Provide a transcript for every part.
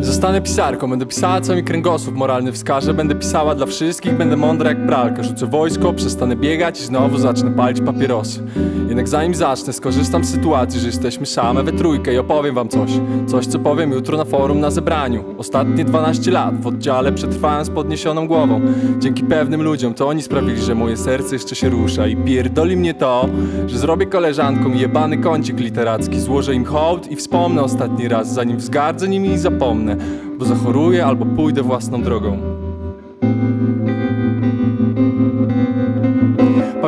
Zostanę pisarką, będę pisała co mi kręgosłup moralny wskaże Będę pisała dla wszystkich, będę mądra jak pralka. Rzucę wojsko, przestanę biegać i znowu zacznę palić papierosy Jednak zanim zacznę, skorzystam z sytuacji, że jesteśmy same we trójkę I opowiem wam coś, coś co powiem jutro na forum na zebraniu. Ostatnie 12 lat w oddziale przetrwałem z podniesioną głową. Dzięki pewnym ludziom, to oni sprawili, że moje serce jeszcze się rusza. I pierdoli mnie to, że zrobię koleżankom jebany kącik literacki. Złożę im hołd i wspomnę ostatni raz, zanim wzgardzę nimi i zapomnę Bo zachoruję albo pójdę własną drogą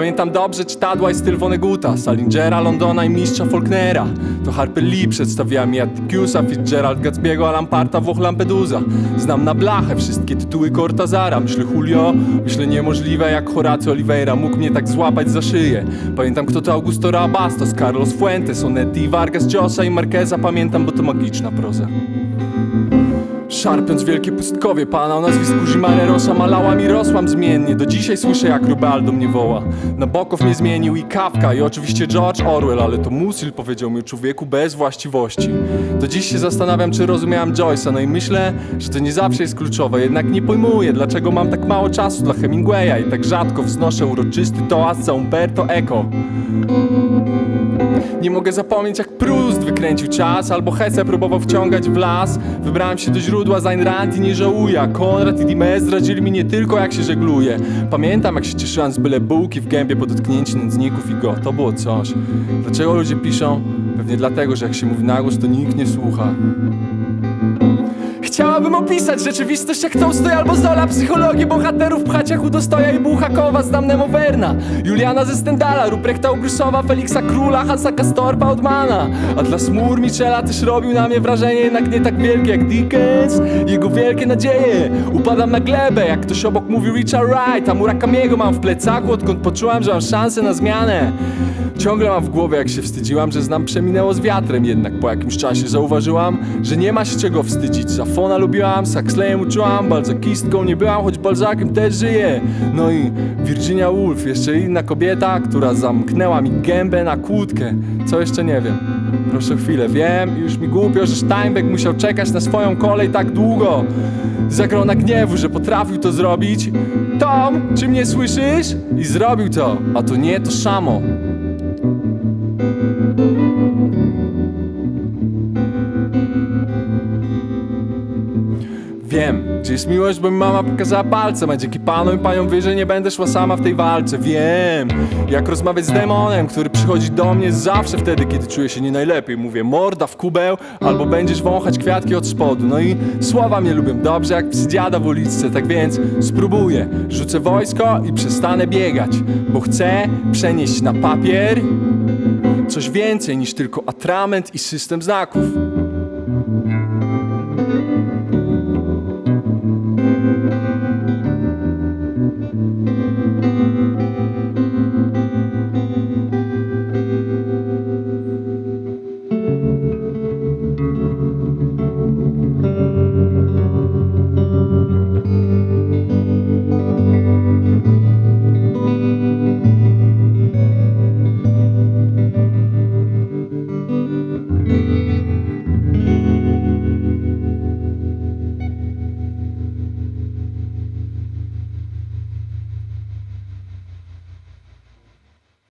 Pamiętam dobrze czytadła i styl Voneguta, Salingera, Londona i mistrza Faulknera. To Harper Lee przedstawiała mi Atticusa, Fitzgerald Gatsby'ego, Alan Parta, Włoch Lampedusa. Znam na blachę wszystkie tytuły Cortazara. Myślę Julio, myślę niemożliwe jak Horacio Oliveira mógł mnie tak złapać za szyję. Pamiętam kto to Augusto Rabastos, Carlos Fuentes, Onetti, Vargas Llosa i Marqueza. Pamiętam, bo to magiczna proza. Szarpiąc wielkie pustkowie pana o nazwisku Jimare Rosa malała mi rosłam zmiennie. Do dzisiaj słyszę jak Rubal do mnie woła. Nabokow mnie zmienił i Kafka i oczywiście George Orwell Ale to Musil powiedział mi o człowieku bez właściwości. Do dziś się zastanawiam czy rozumiałam Joyce'a No i myślę, że to nie zawsze jest kluczowe Jednak nie pojmuję dlaczego mam tak mało czasu dla Hemingwaya I tak rzadko wznoszę uroczysty toast za Umberto Eco nie mogę zapomnieć jak Proust wykręcił czas Albo Hesse próbował wciągać w las. Wybrałem się do źródła z Rand i nie żałuję. Konrad i Dimes zdradzili mi nie tylko jak się żegluje. Pamiętam jak się cieszyłem z byle bułki w gębie Po dotknięciu nędzników i go, to było coś. Dlaczego ludzie piszą? Pewnie dlatego, że jak się mówi na głos to nikt nie słucha Chciałabym opisać rzeczywistość jak Tolstoj albo Zola. Psychologię bohaterów pchać jak Udostoja i Buchakowa Znam Nemo Werna, Juliana ze Stendala Ruprechta Ubrusowa, Feliksa Króla Hansa Kastorpa Odmana Atlas Mur Michela też robił na mnie wrażenie Jednak nie tak wielkie jak Dickens. Jego wielkie nadzieje. Upadam na glebę jak ktoś obok mówi Richard Wright A Murakamiego mam w plecaku odkąd poczułem, że mam szansę na zmianę. Ciągle mam w głowie, jak się wstydziłam, że znam przeminęło z wiatrem, jednak po jakimś czasie zauważyłam, że nie ma się czego wstydzić. Zafona lubiłam, z Huxleyem uczyłam, balzakistką nie byłam, choć balzakiem też żyję. No i Virginia Woolf, jeszcze inna kobieta, która zamknęła mi gębę na kłódkę. Co jeszcze nie wiem. Proszę chwilę, wiem, już mi głupio, że Steinbeck musiał czekać na swoją kolej tak długo. Zagrał na gniewu, że potrafił to zrobić. Tom, czy mnie słyszysz? I zrobił to, a to nie to samo. Jest miłość, bo mi mama pokazała palcem A dzięki panu i paniom wyżej nie będę szła sama w tej walce. Wiem, jak rozmawiać z demonem, który przychodzi do mnie zawsze wtedy, kiedy czuję się nie najlepiej. Mówię morda w kubeł, albo będziesz wąchać kwiatki od spodu. No i słowa mnie lubią dobrze jak psydziada w uliczce. Tak więc spróbuję, rzucę wojsko i przestanę biegać Bo chcę przenieść na papier Coś więcej niż tylko atrament i system znaków